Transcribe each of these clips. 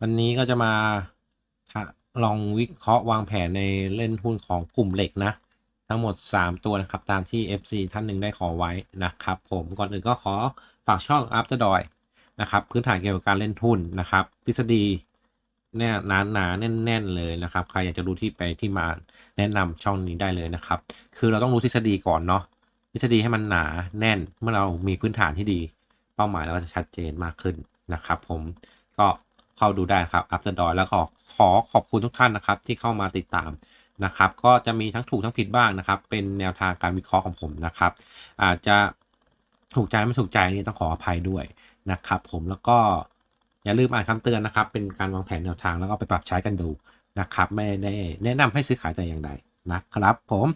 วันนี้ก็จะมาลองวิเคราะห์วางแผนในเล่นหุ้นของกลุ่มเหล็กนะ ทั้งหมด 3 ตัวนะครับ ตามที่ FC ท่านหนึ่งได้ขอไว้นะครับ ผมก่อนอื่นก็ขอฝากช่อง After Doy นะครับ พื้นฐานเกี่ยวกับการเล่นหุ้นนะครับ ทฤษฎีเนี่ยหนาหนาแน่น ๆ เลยนะครับ ใครอยากจะรู้ที่ไปที่มาแนะนำช่องนี้ได้เลยนะครับ คือเราต้องรู้ทฤษฎีก่อนเนาะทฤษฎีให้มันหนาแน่นเมื่อเรามีพื้นฐานที่ดี เป้าหมายเราก็จะชัดเจนมากขึ้นนะครับ ผมก็ เข้าดูได้ครับ After Doy แล้วก็ขอขอบคุณทุกท่านนะครับ ที่เข้ามาติดตามนะครับ ก็จะมีทั้งถูกทั้งผิดบ้างนะครับ เป็นแนวทางการวิเคราะห์ของผมนะครับ อาจจะถูกใจไม่ถูกใจนี่ต้องขออภัยด้วยนะครับ ผมแล้วก็อย่าลืมอ่านคำเตือนนะครับ เป็นการวางแผนแนวทางแล้วก็ไปปรับใช้กันดูนะครับ ไม่ได้แนะนำให้ซื้อขายแต่อย่างใดนะครับผม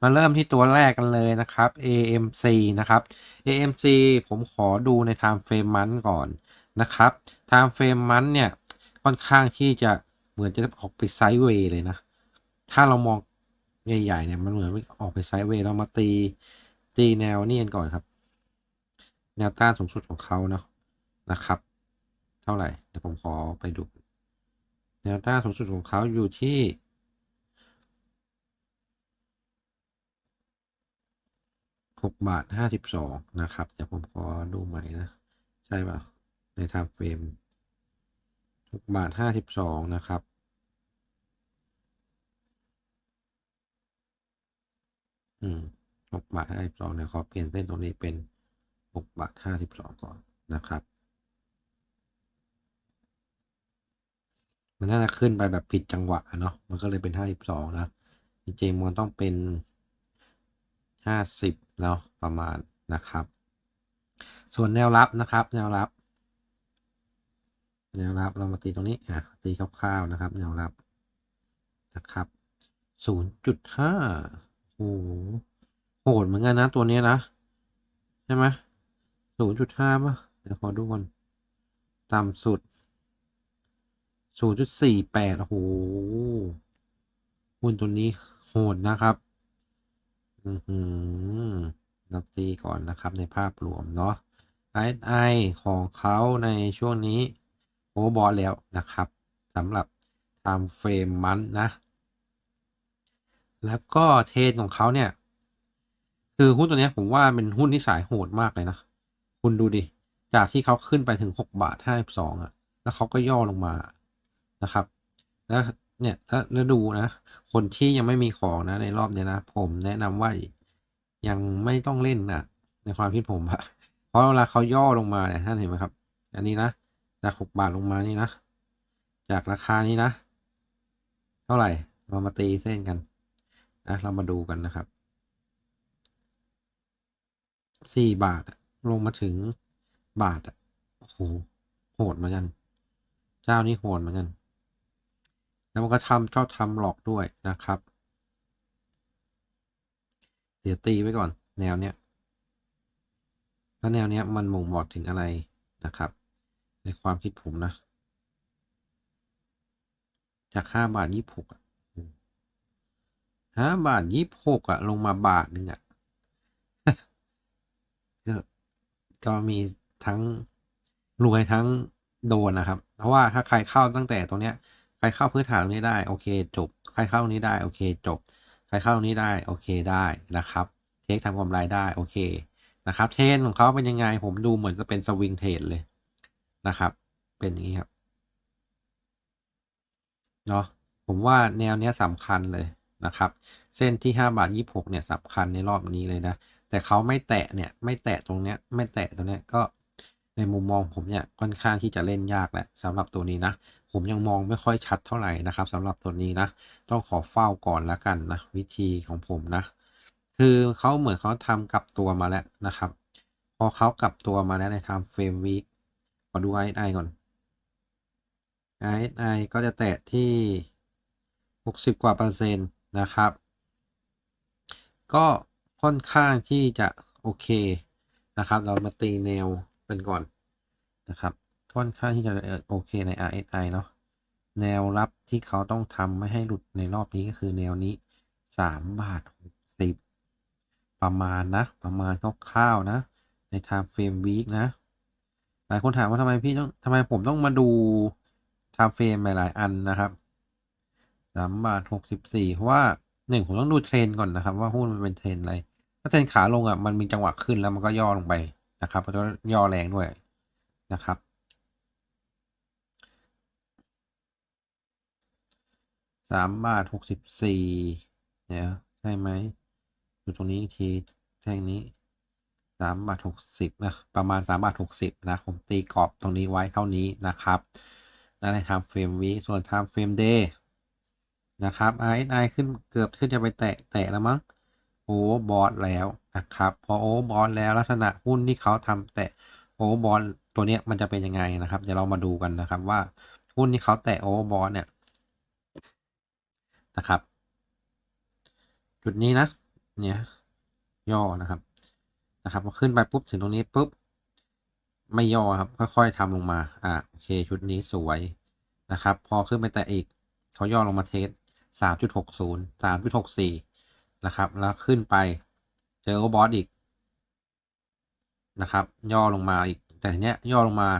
มาเริ่มที่ตัวแรกกันเลยนะครับ AMC นะครับ AMC ผมขอดูใน time frame มันก่อน นะครับ time frame มันเนี่ยค่อนข้างที่จะเหมือนจะออกไปไซด์เวย์เลยนะ ถ้าเรามองใหญ่ๆเนี่ยมันเหมือนออกไปไซด์เวย์เรามาตีตีแนวนี่กันก่อนครับ แนวต้านสูงสุดของเขาเนาะนะครับ เท่าไหร่เดี๋ยวผมขอไปดู แนวต้านสูงสุดของเขาอยู่ที่หกบาทห้าสิบสองนะครับเดี๋ยวผมขอดูใหม่นะ ใช่ป่ะ ใน time frame หกบาทห้าสิบสองนะครับ อืมหกบาทห้าสิบสองเนี่ยขอเปลี่ยนเส้นตรงนี้เป็นหกบาทห้าสิบสองก่อนนะครับ มันน่าจะขึ้นไปแบบผิดจังหวะเนาะ มันก็เลยเป็นห้าสิบสองนะ จริงๆมันต้องเป็นห้าสิบเนาะประมาณนะครับ ส่วนแนวรับนะครับ แนวรับ แนวรับเรามาตีตรงนี้อะตีคร่าวๆนะครับ แนวรับนะครับศูนย์จุดห้าโอ้โหโหดเหมือนกันนะตัวนี้นะ ใช่ไหมศูนย์จุดห้าป่ะ เดี๋ยวขอดูก่อนต่ำสุดศูนย์จุดสี่แปดโอ้โหหุ้นตัวนี้โหดนะครับ อือหือนับตีก่อนนะครับในภาพรวมเนาะ RSI ของเขาในช่วงนี้ โอเวอร์บอลแล้วนะครับสำหรับ time frame มันนะ แล้วก็เทรนของเขาเนี่ย คือหุ้นตัวนี้ผมว่าเป็นหุ้นที่สายโหดมากเลยนะ คุณดูดิ จากที่เขาขึ้นไปถึงหกบาทห้าสิบสองอะ แล้วเขาก็ย่อลงมานะครับ แล้วเนี่ยแล้วดูนะ คนที่ยังไม่มีของนะในรอบเนี้ยนะ ผมแนะนำว่ายังไม่ต้องเล่นนะในความคิดผมอะเพราะเวลาเขาย่อลงมาเนี่ยท่านเห็นไหมครับ อันนี้นะ จากหกบาทลงมานี่นะ จากราคานี้นะ เท่าไหร่ เรามาตีเส้นกันนะเรามาดูกันนะครับสี่บาทลงมาถึงบาทอะโอ้โหโหดเหมือนกัน เจ้านี้โหดเหมือนกัน แล้วมันก็ทำชอบทำหลอกด้วยนะครับ เดี๋ยวตีไว้ก่อน แนวเนี้ยถ้าแนวเนี้ยมันบ่งบอกถึงอะไรนะครับ ในความคิดผมนะ จากห้าบาทยี่หกอะห้าบาทยี่หกอะ ลงมาบาทหนึ่งอะก็ก็มีทั้งรวยทั้งโดนนะครับ เพราะว่าถ้าใครเข้าตั้งแต่ตรงเนี้ย ใครเข้าพื้นฐานตรงนี้ได้ โอเค จบ ใครเข้านี้ได้ โอเค จบ ใครเข้านี้ได้ โอเคได้นะครับ เทคทำกำไรได้ โอเคนะครับ เทรนของเขาเป็นยังไง ผมดูเหมือนจะเป็นสวิงเทรดเลย นะครับ เป็นอย่างนี้ครับเนาะผมว่าแนวเนี้ยสำคัญเลยนะครับ เส้นที่ห้าบาทยี่หกเนี่ยสำคัญในรอบนี้เลยนะ แต่เขาไม่แตะเนี่ยไม่แตะตรงเนี้ยไม่แตะตรงเนี้ยก็ในมุมมองผมเนี่ยค่อนข้างที่จะเล่นยากแหละสำหรับตัวนี้นะ ผมยังมองไม่ค่อยชัดเท่าไหร่นะครับสำหรับตัวนี้นะ ต้องขอเฝ้าก่อนแล้วกันนะ วิธีของผมนะ คือเขาเหมือนเขาทำกลับตัวมาแล้วนะครับ พอเขากลับตัวมาแล้วใน time frame week ขอดู RSI ก่อน RSI ก็จะแตะที่ 60 กว่าเปอร์เซ็นต์นะครับ ก็ค่อนข้างที่จะโอเคนะครับ เรามาตีแนวกันก่อนนะครับค่อนข้างที่จะโอเคใน RSI เนาะแนวรับที่เขาต้องทำไม่ให้หลุดในรอบนี้ก็คือแนวนี้ 3 บาท 60 ประมาณนะ ประมาณคร่าวๆนะ ใน time frame week นะ หลายคนถามว่าทำไมพี่ต้องทำไมผมต้องมาดูไทม์เฟรมหลาย ๆ อันนะครับสามบาทหกสิบสี่เพราะว่าหนึ่งผมต้องดูเทรนก่อนนะครับ ว่าหุ้นมันเป็นเทรนอะไร ถ้าเทรนขาลงอะมันมีจังหวะขึ้นแล้วมันก็ย่อลงไปนะครับแล้วก็ย่อแรงด้วยนะครับสามบาทหกสิบสี่เนี่ยใช่ไหมอยู่ตรงนี้ทีแท่งนี้ สามบาทหกสิบนะประมาณสามบาทหกสิบนะ ผมตีกรอบตรงนี้ไว้เท่านี้นะครับนั่นในทำเฟรมวีส่วนทำเฟรมเดย์นะครับ RSI ขึ้นเกือบขึ้นจะไปแตะแตะแล้วมั้งโอ้บอสแล้วนะครับพอโอ้บอสแล้วลักษณะหุ้นที่เขาทำแตะโอ้บอสตัวเนี้ยมันจะเป็นยังไงนะครับ เดี๋ยวเรามาดูกันนะครับว่าหุ้นที่เขาแตะโอ้บอสเนี่ยนะครับ จุดนี้นะเนี่ยย่อนะครับ นะครับพอขึ้นไปปุ๊บถึงตรงนี้ปุ๊บไม่ย่อครับค่อยๆทำลงมาอ่าโอเคชุดนี้สวยนะครับ พอขึ้นไปแต่อีกเขาย่อลงมาเทสสามจุดหกศูนย์สามจุดหกสี่นะครับ แล้วขึ้นไปเจอโอบอสอีกนะครับ ย่อลงมาอีก แต่เนี้ยย่อลงมา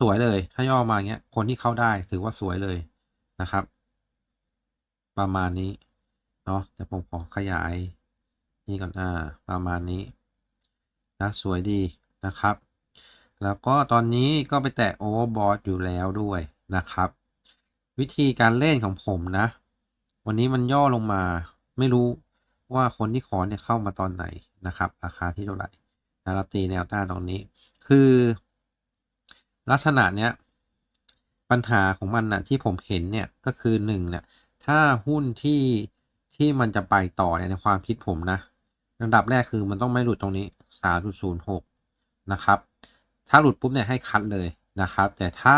สวยเลย ถ้าย่อมาเงี้ย คนที่เข้าได้ถือว่าสวยเลยนะครับ ประมาณนี้ เนาะเดี๋ยวผมขอขยาย นี่ก่อนอ่า ประมาณนี้ นะสวยดีนะครับ แล้วก็ตอนนี้ก็ไปแตะโอเวอร์บอทอยู่แล้วด้วยนะครับ วิธีการเล่นของผมนะ วันนี้มันย่อลงมาไม่รู้ว่าคนที่ขอเนี่ยเข้ามาตอนไหนนะครับ ราคาที่เท่าไหร่นะเราตีแนวต้านตรงนี้ คือ ลักษณะเนี้ยปัญหาของมันน่ะที่ผมเห็นเนี่ยก็คือหนึ่งเนี่ยถ้าหุ้นที่ที่มันจะไปต่อเนี่ยในความคิดผมนะระดับแรกคือมันต้องไม่หลุดตรงนี้ สามจุดศูนย์หกนะครับ ถ้าหลุดปุ๊บเนี่ยให้คัดเลยนะครับ แต่ถ้า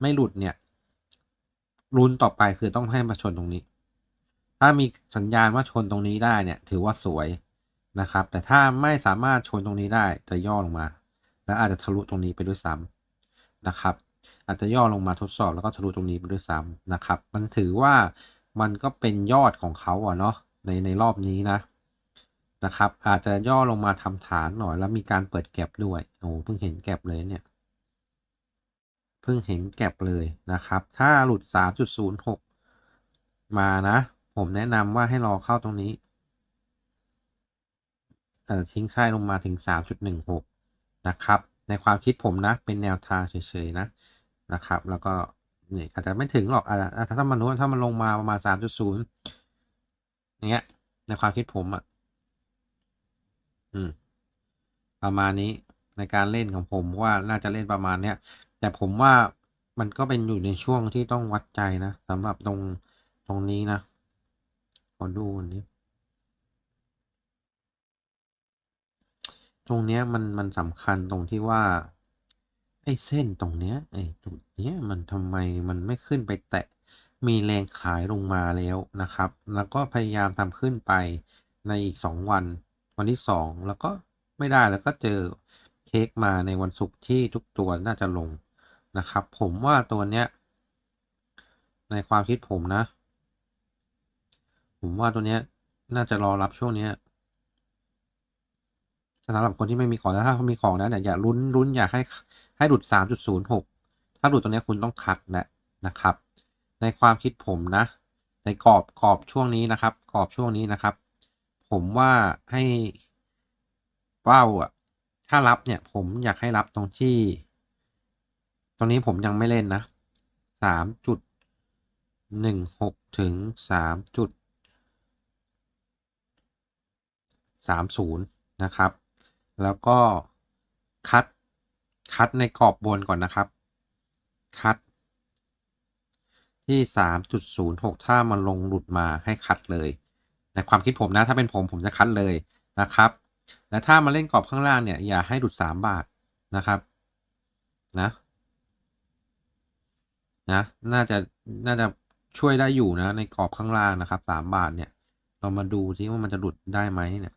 ไม่หลุดเนี่ยรุนต่อไปคือต้องให้มาชนตรงนี้ ถ้ามีสัญญาณว่าชนตรงนี้ได้เนี่ยถือว่าสวยนะครับ แต่ถ้าไม่สามารถชนตรงนี้ได้จะย่อลงมา แล้วอาจจะทะลุตรงนี้ไปด้วยซ้ำนะครับ อาจจะย่อลงมาทดสอบแล้วก็ทะลุตรงนี้ไปด้วยซ้ำนะครับ มันถือว่ามันก็เป็นยอดของเขาอะเนาะในในรอบนี้นะ นะครับ อาจจะย่อลงมาทำฐานหน่อยแล้วมีการเปิดแก็บด้วยโอ้เพิ่งเห็นแก็บเลยเนี่ยเพิ่งเห็นแก็บเลยนะครับ ถ้าหลุด 3.06 มานะ ผมแนะนำว่าให้รอเข้าตรงนี้เอ่อทิ้งไส้ลงมาถึง 3.16 นะครับ ในความคิดผมนะ เป็นแนวทางเฉยๆนะนะครับ แล้วก็นี่อาจจะไม่ถึงหรอกอาจจะถ้ามันนู้นถ้ามันลงมาประมาณ 3.0อย่างเงี้ยในความคิดผมอะ่ะ ประมาณนี้ในการเล่นของผมว่าน่าจะเล่นประมาณเนี้ยแต่ผมว่ามันก็เป็นอยู่ในช่วงที่ต้องวัดใจนะสำหรับตรงตรงนี้นะขอดูอันนี้ตรงเนี้ยมันมันสำคัญตรงที่ว่า ไอ้เส้นตรงเนี้ยไอ้จุดเนี้ยมันทำไมมันไม่ขึ้นไปแตะมีแรงขายลงมาแล้วนะครับ แล้วก็พยายามทำขึ้นไปในอีกสองวัน วันที่สองแล้วก็ไม่ได้แล้วก็เจอเทคมาในวันศุกร์ที่ทุกตัวน่าจะลงนะครับ ผมว่าตัวเนี้ย ในความคิดผมนะ ผมว่าตัวเนี้ยน่าจะรอรับช่วงเนี้ยสำหรับคนที่ไม่มีของแล้วถ้ามีของแล้วเนี่ยอย่าลุ้นลุ้นอยากให้ให้หลุดสามจุดศูนย์หกถ้าหลุดตรงนี้คุณต้องคัดนะนะครับ ในความคิดผมนะ ในกรอบกรอบช่วงนี้นะครับ กรอบช่วงนี้นะครับ ผมว่าให้เป้าอะ ถ้ารับเนี่ย ผมอยากให้รับตรงที่ ตรงนี้ผมยังไม่เล่นนะสามจุดหนึ่งหกถึงสามจุดสามศูนย์นะครับ แล้วก็คัด คัดในกรอบบนก่อนนะครับ คัด ที่สามจุดศูนย์หกถ้ามันลงหลุดมาให้คัดเลย ในความคิดผมนะถ้าเป็นผมผมจะคัดเลยนะครับ และถ้ามาเล่นกรอบข้างล่างเนี่ยอย่าให้หลุดสามบาทนะครับนะนะน่าจะน่าจะช่วยได้อยู่นะ ในกรอบข้างล่างนะครับสามบาทเนี่ย เรามาดูซิว่ามันจะหลุดได้ไหมเนี่ย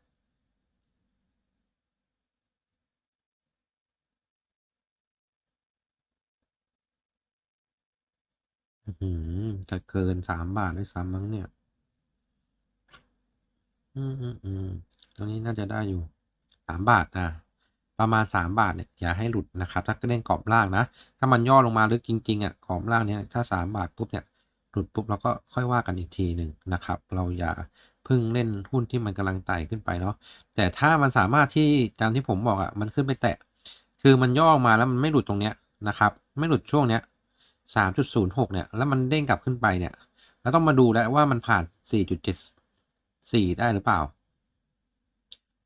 อื้อหือจะเกินสามบาทด้วยซ้ำมั้งเนี่ย อืมอืมอืมตรงนี้น่าจะได้อยู่สามบาทนะประมาณ3บาทเนี่ยอย่าให้หลุดนะครับ ถ้าเล่นกรอบล่างนะ ถ้ามันย่อลงมาลึกจริงๆอะกรอบล่างเนี่ยถ้า3บาทปุ๊บเนี่ยหลุดปุ๊บเราก็ค่อยว่ากันอีกทีหนึ่งนะครับ เราอย่าเพิ่งเล่นหุ้นที่มันกำลังไต่ขึ้นไปเนาะแต่ถ้ามันสามารถที่ตามที่ผมบอกอะมันขึ้นไปแตะ คือมันย่อมาแล้วมันไม่หลุดตรงเนี้ยนะครับ ไม่หลุดช่วงเนี้ยสามจุดศูนย์หกเนี่ยแล้วมันเด้งกลับขึ้นไปเนี่ย แล้วต้องมาดูแล้วว่ามันผ่านสี่จุดเจ็ด สี่ได้หรือเปล่า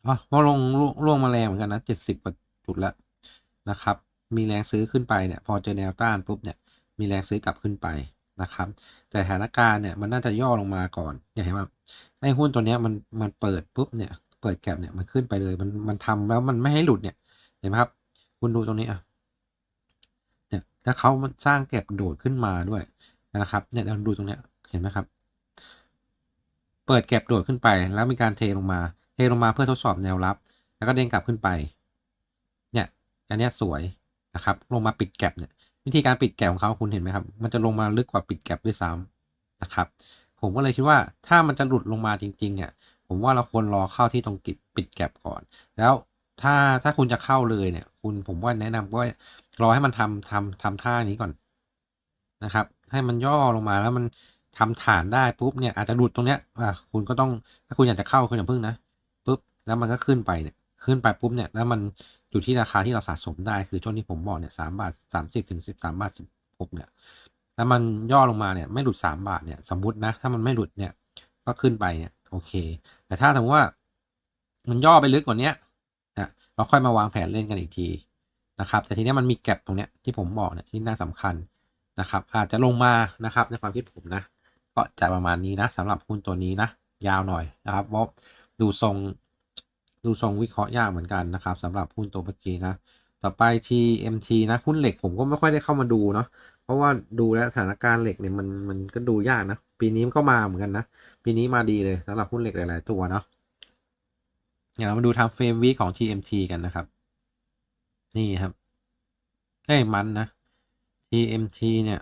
อ๋อพอลงลงมาแรงเหมือนกันนะเจ็ดสิบกว่าจุดแล้วนะครับ มีแรงซื้อขึ้นไปเนี่ย พอเจอแนวต้านปุ๊บเนี่ย มีแรงซื้อกลับขึ้นไปนะครับ แต่สถานการณ์เนี่ยมันน่าจะย่อลงมาก่อนอย่าเห็นว่าไอ้หุ้นตัวเนี้ยมันมันเปิดปุ๊บเนี่ย เปิดแก็บเนี่ยมันขึ้นไปเลยมันมันทำแล้วมันไม่ให้หลุดเนี่ยเห็นไหมครับคุณดูตรงนี้อะเนี่ยถ้าเขามันสร้างแก็บโดดขึ้นมาด้วยนะครับเนี่ยเราดูตรงเนี้ยเห็นไหมครับ เปิดแก็บโดดขึ้นไป แล้วมีการเทลงมา เทลงมาเพื่อทดสอบแนวรับ แล้วก็เด้งกลับขึ้นไป เนี่ย อันนี้สวยนะครับ ลงมาปิดแก็บเนี่ย วิธีการปิดแก็บของเขาคุณเห็นไหมครับ มันจะลงมาลึกกว่าปิดแก็บด้วยซ้ำนะครับ ผมก็เลยคิดว่าถ้ามันจะหลุดลงมาจริง ๆ เนี่ย ผมว่าเราควรรอเข้าที่ตรงกิดปิดแก็บก่อน แล้วถ้าถ้าคุณจะเข้าเลยเนี่ย คุณผมว่าแนะนำว่ารอให้มันทำทำทำท่านี้ก่อนนะครับ ให้มันย่อลงมาแล้วมัน ทำฐานได้ปุ๊บเนี่ยอาจจะหลุดตรงเนี้ยอะคุณก็ต้องถ้าคุณอยากจะเข้าคุณอย่าเพิ่งนะปุ๊บแล้วมันก็ขึ้นไปเนี่ยขึ้นไปปุ๊บเนี่ยแล้วมันอยู่ที่ราคาที่เราสะสมได้คือช่วงที่ผมบอกเนี่ยสามบาทสามสิบถึงสิบสามบาทสิบหกเนี่ยแล้วมันย่อลงมาเนี่ยไม่หลุดสามบาทเนี่ยสมมตินะถ้ามันไม่หลุดเนี่ยก็ขึ้นไปเนี่ยโอเค แต่ถ้าสมมติว่ามันย่อไปลึกกว่านี้นะเราค่อยมาวางแผนเล่นกันอีกทีนะครับแต่ทีนี้มันมีแก็บตรงเนี้ยที่ผมบอกเนี่ยที่น่าสำคัญนะครับ อาจจะลงมานะครับในความคิดผมนะ ก็จะประมาณนี้นะสำหรับหุ้นตัวนี้นะ ยาวหน่อยนะครับเพราะดูทรงดูทรงวิเคราะห์ยากเหมือนกันนะครับสำหรับหุ้นตัวเมื่อกี้นะ ต่อไป TMT นะหุ้นเหล็กผมก็ไม่ค่อยได้เข้ามาดูเนาะเพราะว่าดูแลสถานการณ์เหล็กเนี่ยมันมันก็ดูยากนะ ปีนี้มันก็มาเหมือนกันนะ ปีนี้มาดีเลยสำหรับหุ้นเหล็กหลาย ๆ ตัวเนาะเดี๋ยวเรามาดูทำเฟรมวีของ TMT กันนะครับ นี่ครับเอ้ยมันนะ TMT เนี่ย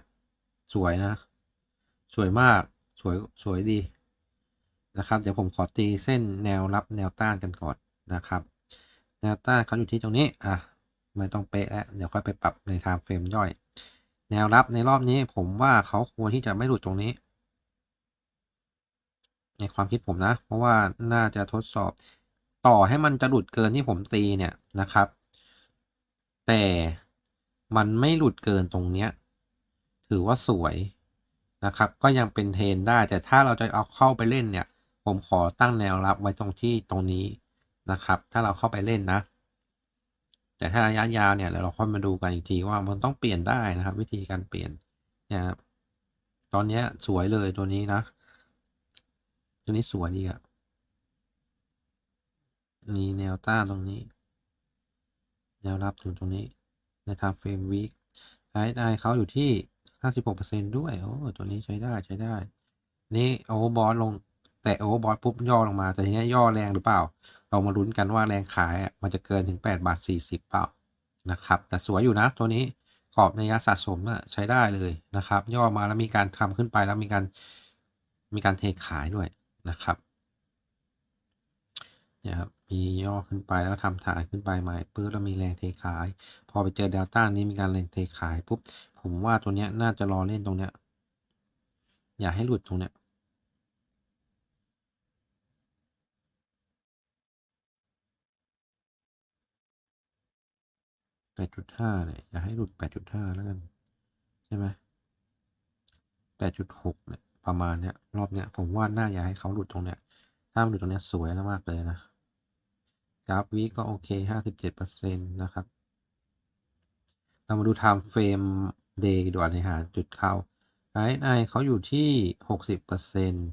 สวยนะ สวยมากสวยสวยดีนะครับเดี๋ยวผมขอตีเส้นแนวรับแนวต้านกันก่อนนะครับ แนวต้านเขาอยู่ที่ตรงนี้อะไม่ต้องเป๊ะแล้วเดี๋ยวค่อยไปปรับในไทม์เฟรมย่อย แนวรับในรอบนี้ผมว่าเขาควรที่จะไม่หลุดตรงนี้ ในความคิดผมนะ เพราะว่าน่าจะทดสอบต่อให้มันจะหลุดเกินที่ผมตีเนี่ยนะครับ แต่มันไม่หลุดเกินตรงเนี้ย ถือว่าสวย นะครับ ก็ยังเป็นเทรนได้ แต่ถ้าเราจะเอาเข้าไปเล่นเนี่ย ผมขอตั้งแนวรับไว้ตรงที่ตรงนี้นะครับ ถ้าเราเข้าไปเล่นนะ แต่ถ้าระยะยาวเนี่ยเราค่อยมาดูกันอีกทีว่ามันต้องเปลี่ยนได้นะครับ วิธีการเปลี่ยนเนี่ยครับตอนนี้สวยเลยตัวนี้นะ ตัวนี้สวยดีอะมีแนวต้านตรงนี้ แนวรับถึงตรงนี้ในทางเฟรมวีคไอไอเขาอยู่ที่ 56%ด้วย โอ้ ตัวนี้ใช้ได้ใช้ได้ นี่โอเวอร์บอลลง แต่โอเวอร์บอลปุ๊บย่อลงมา แต่ทีนี้ย่อแรงหรือเปล่า เรามาลุ้นกันว่าแรงขายมันจะเกินถึง 8 บาท 40 เปล่า นะครับ แต่สวยอยู่นะตัวนี้ ขอบในยะสะสมอะใช้ได้เลยนะครับ ย่อมาแล้วมีการทำขึ้นไปแล้วมีการมีการเทขายด้วยนะครับเนี่ยครับมีย่อขึ้นไปแล้วทำฐานขึ้นไปใหม่ปื้บแล้วมีแรงเทขาย พอไปเจอเดลต้านี้มีการแรงเทขายปุ๊บ ผมว่าตัวเนี้ยน่าจะรอเล่นตรงเนี้ย อย่าให้หลุดตรงเนี้ย แปดจุดห้าเนี่ยอย่าให้หลุดแปดจุดห้าแล้วกัน ใช่ไหมแปดจุดหกเนี่ยประมาณเนี้ยรอบเนี้ยผมว่าน่าอย่าให้เขาหลุดตรงเนี้ย ถ้ามันหลุดตรงเนี้ยสวยมากเลยนะกราฟวีก็โอเคห้าสิบเจ็ดเปอร์เซ็นต์นะครับ เรามาดู time frame day ดีกว่าในหาจุดเข้า RSI เขาอยู่ที่หกสิบเปอร์เซ็นต์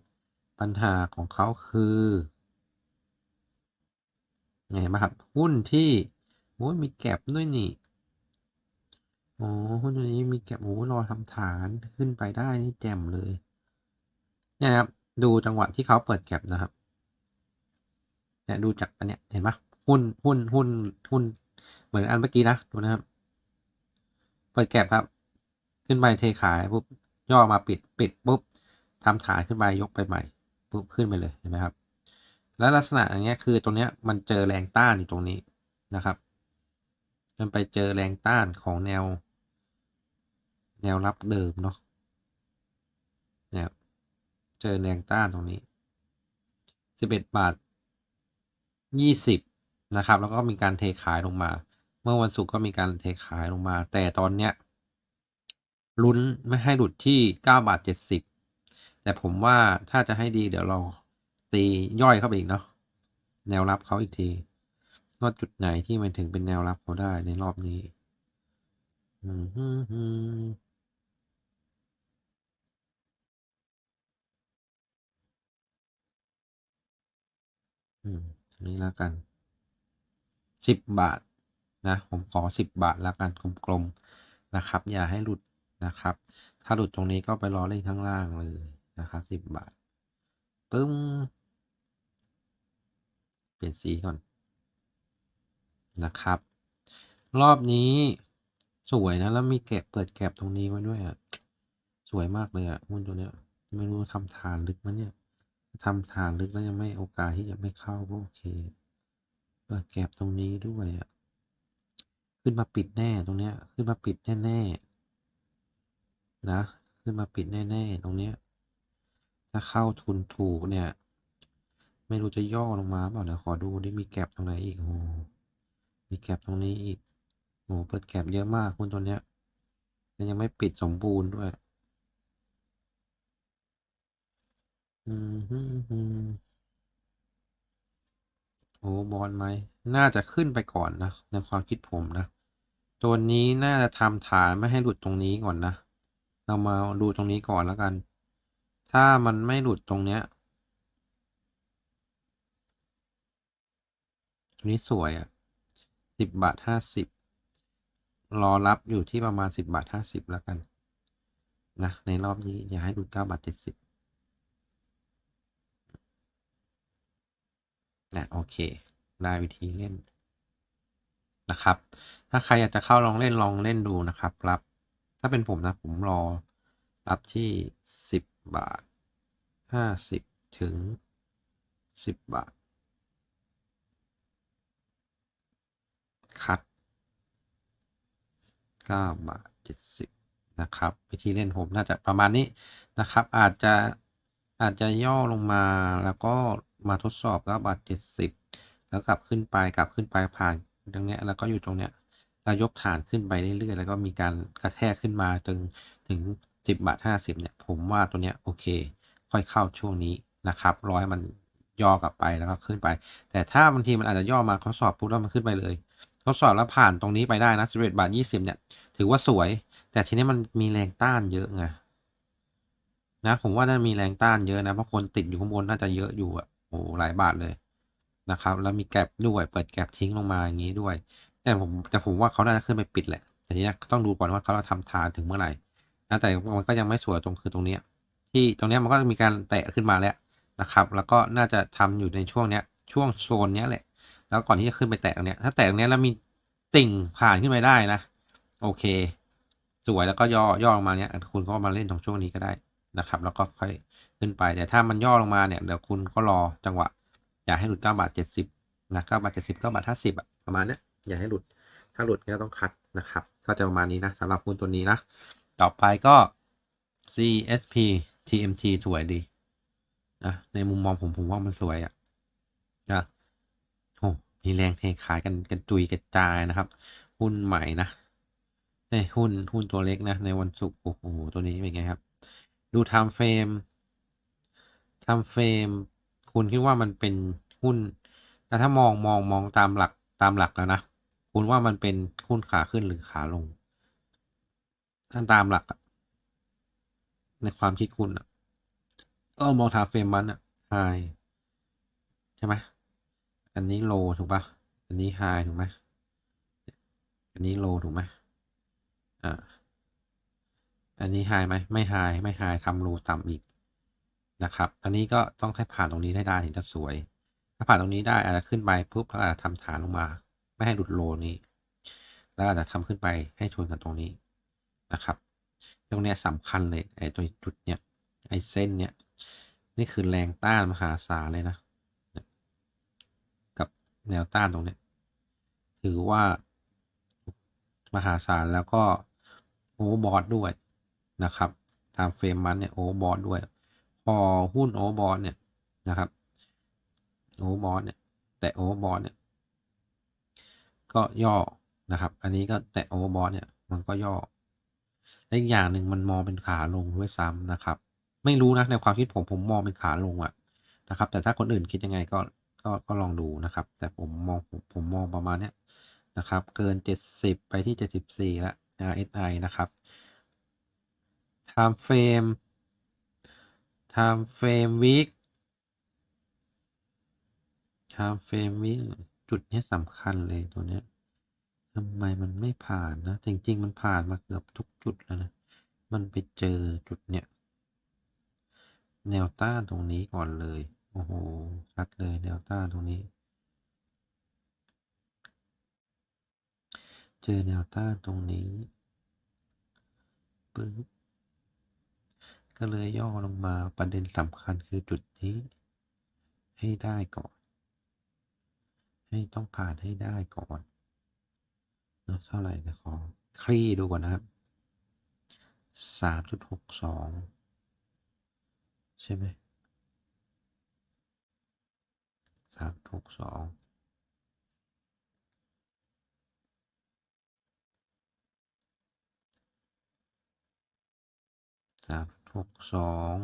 ปัญหาของเขาคือไงบ้างครับ หุ้นที่โอ้ยมีแก็บด้วยนี่โอ้หุ้นตัวนี้มีแก็บโอ้รอทำฐานขึ้นไปได้นี่แจ่มเลยเนี่ยครับดูจังหวะที่เขาเปิดแก็บนะครับเนี่ยดูจากอันเนี้ยเห็นปะหุ้นหุ้นหุ้นหุ้น เหมือนอันเมื่อกี้นะดูนะครับ เปิดแก็บครับ ขึ้นไปเทขายปุ๊บย่อมาปิดปิดปุ๊บทำฐานขึ้นไปยกไปใหม่ปุ๊บขึ้นไปเลยเห็นไหมครับ แล้วลักษณะอย่างเงี้ยคือตรงเนี้ยมันเจอแรงต้านอยู่ตรงนี้นะครับมันไปเจอแรงต้านของแนว แนวรับเดิมเนาะเนี่ยเจอแรงต้านตรงนี้11บเอ็ดบาท20นะครับ แล้วก็มีการเทขายลงมา เมื่อวันศุกร์ก็มีการเทขายลงมา แต่ตอนเนี้ย ลุ้นไม่ให้หลุดที่ 9 บาท 70 แต่ผมว่าถ้าจะให้ดีเดี๋ยวเราตีย่อยเข้าไปอีกเนาะแนวรับเขาอีกทีว่าจุดไหนที่มันถึงเป็นแนวรับเขาได้ในรอบนี้อืมฮึ่มฮึ่มอืมตรงนี้แล้วกันสิบบาทนะ ผมขอสิบบาทแล้วกันกลมๆนะครับ อย่าให้หลุด นะครับ ถ้าหลุดตรงนี้ก็ไปรอเล่นข้างล่างเลยนะครับสิบบาทปึ้มเปลี่ยนสีก่อนนะครับ รอบนี้สวยนะ แล้วมีแกะเปิดแก็บตรงนี้ไว้ด้วยอะสวยมากเลยอะหุ้นตัวเนี้ยไม่รู้ทำฐานลึกมั้ยเนี่ยทำฐานลึกแล้วยังไม่โอกาสที่จะไม่เข้าก็โอเค เปิดแก็บตรงนี้ด้วยอะขึ้นมาปิดแน่ตรงเนี้ย ขึ้นมาปิดแน่ๆน นะ ขึ้นมาปิดแน่ ๆ ตรงเนี้ย ถ้าเข้าทุนถูกเนี่ย ไม่รู้จะย่อลงมาเปล่าเดี๋ยวขอดูดิมีแก็บตรงไหนอีกโอ้มีแก็บตรงนี้อีกโอ้เปิดแก็บเยอะมากหุ้นตัวเนี้ยแล้วยังไม่ปิดสมบูรณ์ด้วย อืมฮึฮึโอ้บอลไหม น่าจะขึ้นไปก่อนนะ ในความคิดผมนะ ตัวนี้น่าจะทำฐานไม่ให้หลุดตรงนี้ก่อนนะ เรามาดูตรงนี้ก่อนแล้วกัน ถ้ามันไม่หลุดตรงเนี้ยตรงนี้สวยอะสิบบาทห้าสิบรอรับอยู่ที่ประมาณสิบบาทห้าสิบแล้วกัน นะ ในรอบนี้อย่าให้หลุดเก้าบาทเจ็ดสิบนะโอเคได้วิธีเล่นนะครับ ถ้าใครอยากจะเข้าลองเล่นลองเล่นดูนะครับรับ ถ้าเป็นผมนะ ผมรอรับที่สิบบาทห้าสิบถึงสิบบาท คัดเก้าบาทเจ็ดสิบนะครับ วิธีเล่นผมน่าจะประมาณนี้นะครับ อาจจะอาจจะย่อลงมาแล้วก็มาทดสอบเก้าบาทเจ็ดสิบแล้วกลับขึ้นไปกลับขึ้นไปผ่านตรงเนี้ยแล้วก็อยู่ตรงเนี้ย แล้วยกฐานขึ้นไปเรื่อยๆ แล้วก็มีการกระแทกขึ้นมาจนถึงสิบบาทห้าสิบเนี่ย ผมว่าตัวเนี้ยโอเค ค่อยเข้าช่วงนี้นะครับร้อยมันย่อกลับไปแล้วก็ขึ้นไป แต่ถ้าบางทีมันอาจจะย่อมาทดสอบปุ๊บแล้วมันขึ้นไปเลยทดสอบแล้วผ่านตรงนี้ไปได้นะสิบเอ็ดบาทยี่สิบเนี่ย ถือว่าสวย แต่ทีนี้มันมีแรงต้านเยอะไงนะผมว่าน่ามีแรงต้านเยอะนะเพราะคนติดอยู่ข้างบนน่าจะเยอะอยู่อะโอ้หลายบาทเลยนะครับ แล้วมีแกลบด้วยเปิดแกลบทิ้งลงมาอย่างนี้ด้วย แต่ผมแต่ผมว่าเขาน่าจะขึ้นไปปิดแหละแต่ทีนี้ต้องดูก่อนว่าเขาจะทำทานถึงเมื่อไหร่นะแต่มันก็ยังไม่สวยตรงคือตรงนี้ที่ตรงนี้มันก็มีการแตะขึ้นมาแล้วนะครับ แล้วก็น่าจะทำอยู่ในช่วงเนี้ยช่วงโซนเนี้ยแหละ แล้วก่อนที่จะขึ้นไปแตะตรงเนี้ยถ้าแตะตรงเนี้ยแล้วมีติ่งผ่านขึ้นไปได้นะ โอเค สวยแล้วก็ย่อย่อลงมาเนี้ยคุณก็มาเล่นตรงช่วงนี้ก็ได้นะครับ แล้วก็ค่อยขึ้นไปแต่ถ้ามันย่อลงมาเนี่ยเดี๋ยวคุณก็รอจังหวะ อย่าให้หลุดเก้าบาทเจ็ดสิบนะเก้าบาทเจ็ดสิบเก้าบาทห้าสิบอะประมาณเนี้ย อย่าให้หลุด ถ้าหลุดก็ต้องคัดนะครับ ก็จะประมาณนี้นะสำหรับหุ้นตัวนี้นะ ต่อไปก็ CSP TMT สวยดีนะในมุมมองผมผมว่ามันสวยอะนะโอ้มีแรงเทขายกันกันจุยกระจายนะครับ หุ้นใหม่นะเอ้หุ้นหุ้นตัวเล็กนะ ในวันศุกร์โอ้โหตัวนี้เป็นไงครับ ดู time frame time frame คุณคิดว่ามันเป็นหุ้นแต่ถ้ามองมองมองตามหลักตามหลักแล้วนะ คุณว่ามันเป็นหุ้นขาขึ้นหรือขาลงถ้าตามหลักในความคิดคุณอะก็มองทาเฟรมมันอะไฮใช่ไหมอันนี้โลถูกปะอันนี้ไฮถูกไหมอันนี้โลถูกไหมอ่าอันนี้ไฮไหมไม่ไฮไม่ไฮทำโลต่ำอีกนะครับ อันนี้ก็ต้องให้ผ่านตรงนี้ได้ได้ถึงจะสวย ถ้าผ่านตรงนี้ได้อาจจะขึ้นไปปุ๊บแล้วอาจจะทำฐานลงมา ไม่ให้หลุดโลนี้แล้วอาจจะทำขึ้นไปให้ชนกันตรงนี้นะครับตรงเนี้ยสำคัญเลยไอ้ตัวจุดเนี้ยไอ้เส้นเนี้ยนี่คือแรงต้านมหาศาลเลยนะ กับแนวต้านตรงเนี้ยถือว่ามหาศาลแล้วก็โอเวอร์บอทด้วยนะครับตามเฟรมมันเนี่ยโอเวอร์บอทด้วย พอหุ้นโอเวอร์บอทเนี่ยนะครับโอเวอร์บอทเนี่ยแต่โอเวอร์บอทเนี่ย ก็ย่อนะครับ อันนี้ก็แต่โอเวอร์บอทเนี่ยมันก็ย่อและอีกอย่างหนึ่งมันมองเป็นขาลงด้วยซ้ำนะครับ ไม่รู้นะในความคิดผมผมมองเป็นขาลงอะนะครับ แต่ถ้าคนอื่นคิดยังไงก็ก็ก็ลองดูนะครับ แต่ผมมองผมผมมองประมาณเนี้ยนะครับ เกิน 70 ไปที่ 74 แล้ว RSI นะครับ time frame time frame week time frame week จุดนี้สำคัญเลยตัวเนี้ยทำไมมันไม่ผ่านนะ จริง ๆ มันผ่านมาเกือบทุกจุดแล้วนะ มันไปเจอจุดเนี้ยแนวต้านตรงนี้ก่อนเลย โอ้โห ชัดเลยแนวต้านตรงนี้ เจอแนวต้านตรงนี้ปึ๊บก็เลยย่อลงมาประเด็นสำคัญคือจุดนี้ให้ได้ก่อน ให้ต้องผ่านให้ได้ก่อนเนอะเท่าไหร่นะขอคลี่ดูก่อนนะครับสามจุดหกสองใช่ไหมสามหกสองสามหกสอง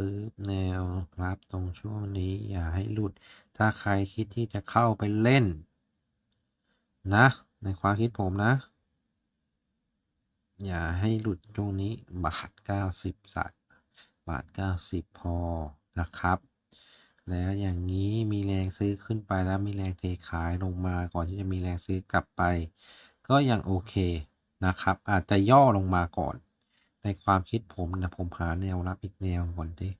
ปึ๊บแนวรับตรงช่วงนี้อย่าให้หลุด ถ้าใครคิดที่จะเข้าไปเล่น นะ ในความคิดผมนะ อย่าให้หลุดตรงนี้บาทเก้าสิบสัตว์บาทเก้าสิบพอนะครับ แล้วอย่างนี้มีแรงซื้อขึ้นไปแล้วมีแรงเทขายลงมาก่อนที่จะมีแรงซื้อกลับไป ก็ยังโอเคนะครับ อาจจะย่อลงมาก่อน ในความคิดผมนะผมหาแนวรับอีกแนวก่อนดิ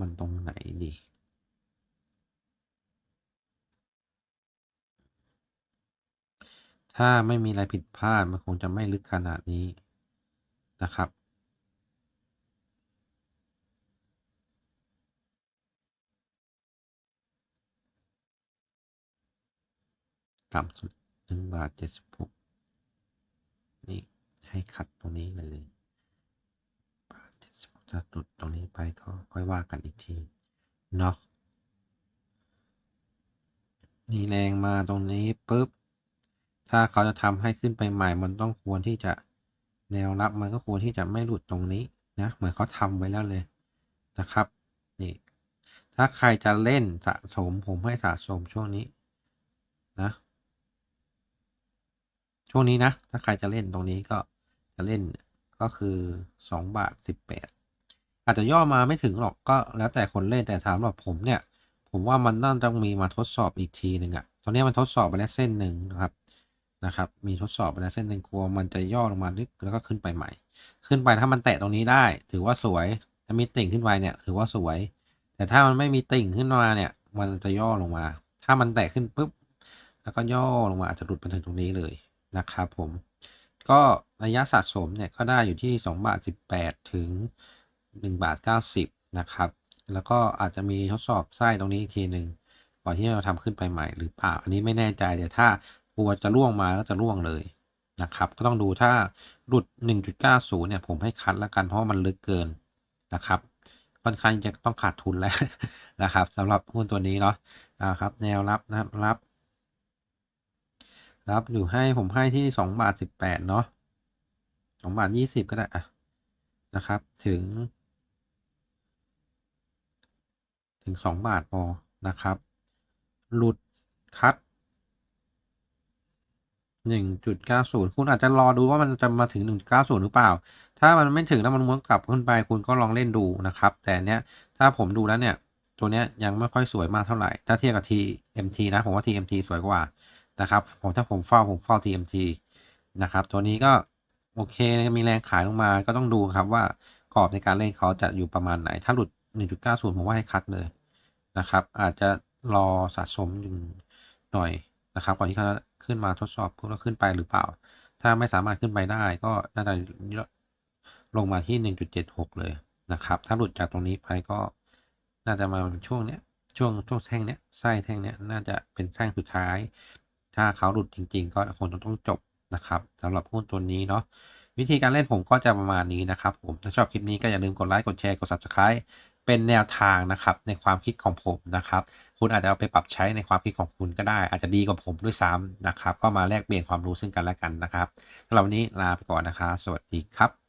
มันตรงไหนดีถ้าไม่มีอะไรผิดพลาดมันคงจะไม่ลึกขนาดนี้นะครับ ต่ำสุดหนึ่งบาทเจ็ดสิบหกนี่ให้คัดตรงนี้เลย จ็ดสิบหกถ้าหลุดตรงนี้ไปก็ค่อยว่ากันอีกทีเนาะนี่แรงมาตรงนี้ปุ๊บ ถ้าเขาจะทำให้ขึ้นไปใหม่ มันต้องควรที่จะแนวรับมันก็ควรที่จะไม่หลุดตรงนี้นะ เหมือนเขาทำไว้แล้วเลยนะครับ นี่ ถ้าใครจะเล่นสะสมผมให้สะสมช่วงนี้นะ ช่วงนี้นะ ถ้าใครจะเล่นตรงนี้ก็จะเล่นก็คือสองบาทสิบแปด อาจจะย่อมาไม่ถึงหรอกก็แล้วแต่คนเล่นแต่ถามว่าผมเนี่ย ผมว่ามันน่าจะมีมาทดสอบอีกทีหนึ่งอะตอนนี้มันทดสอบไปแล้วเส้นหนึ่งนะครับนะครับ มีทดสอบไปแล้วเส้นหนึ่งกลัวมันจะย่อลงมาลึกแล้วก็ขึ้นไปใหม่ ขึ้นไปถ้ามันแตะตรงนี้ได้ ถือว่าสวยถ้ามีติ่งขึ้นไปเนี่ยถือว่าสวย แต่ถ้ามันไม่มีติ่งขึ้นมาเนี่ย มันจะย่อลงมา ถ้ามันแตะขึ้นปุ๊บแล้วก็ย่อลงมาอาจจะหลุดไปถึงตรงนี้เลยนะครับผม ก็ระยะสะสมเนี่ยก็ได้อยู่ที่2บาท18 ถึง 1 บาท 90 นะครับ แล้วก็อาจจะมีทดสอบไส้ตรงนี้อีกทีหนึ่งก่อนที่เราทำขึ้นไปใหม่หรือเปล่า อันนี้ไม่แน่ใจแต่ถ้ากลัวจะล่วงมาก็จะล่วงเลยนะครับ ก็ต้องดูถ้าหลุด 1.90 เนี่ยผมให้คัดแล้วกันเพราะมันลึกเกินนะครับ ค่อนข้างจะต้องขาดทุนแล้วนะครับสำหรับหุ้นตัวนี้เนาะนะครับ แนวรับนะครับรับ รับอยู่ให้ผมให้ที่สองบาทสิบแปดเนาะสองบาทยี่สิบก็ได้อะนะครับ ถึง ถึงสองบาทพอนะครับ หลุดคัดหนึ่งจุดเก้าศูนย์คุณอาจจะรอดูว่ามันจะมาถึงหนึ่งเก้าศูนย์หรือเปล่า ถ้ามันไม่ถึงแล้วมันม้วนกลับขึ้นไปคุณก็ลองเล่นดูนะครับ แต่เนี้ยถ้าผมดูแล้วเนี่ยตัวเนี้ยยังไม่ค่อยสวยมากเท่าไหร่ ถ้าเทียบกับ TMT นะผมว่า TMT สวยกว่านะครับผมถ้าผมเฝ้าผมเฝ้า TMT นะครับตัวนี้ก็โอเคมีแรงขายลงมาก็ต้องดูครับว่ากรอบในการเล่นเขาจะอยู่ประมาณไหนถ้าหลุด 1.90ผมว่าให้คัดเลยนะครับ อาจจะรอสะสมอยู่หน่อยนะครับก่อนที่เขาจะขึ้นมาทดสอบเพื่อขึ้นไปหรือเปล่า ถ้าไม่สามารถขึ้นไปได้ก็น่าจะลงมาที่ 1.76 เลยนะครับ ถ้าหลุดจากตรงนี้ไปก็น่าจะมาช่วงเนี้ยช่วงช่วงแท่งเนี้ยไส้แท่งเนี้ยน่าจะเป็นแท่งสุดท้าย ถ้าเขาหลุดจริง ๆ ก็คงจะต้องจบนะครับสำหรับหุ้นตัวนี้เนาะวิธีการเล่นผมก็จะประมาณนี้นะครับผม ถ้าชอบคลิปนี้ก็อย่าลืมกดไลค์ กดแชร์ กด subscribe เป็นแนวทางนะครับในความคิดของผมนะครับ คุณอาจจะเอาไปปรับใช้ในความคิดของคุณก็ได้ อาจจะดีกว่าผมด้วยซ้ำนะครับ ก็มาแลกเปลี่ยนความรู้ซึ่งกันและกันนะครับสำหรับวันนี้ลาไปก่อนนะครับสวัสดีครับ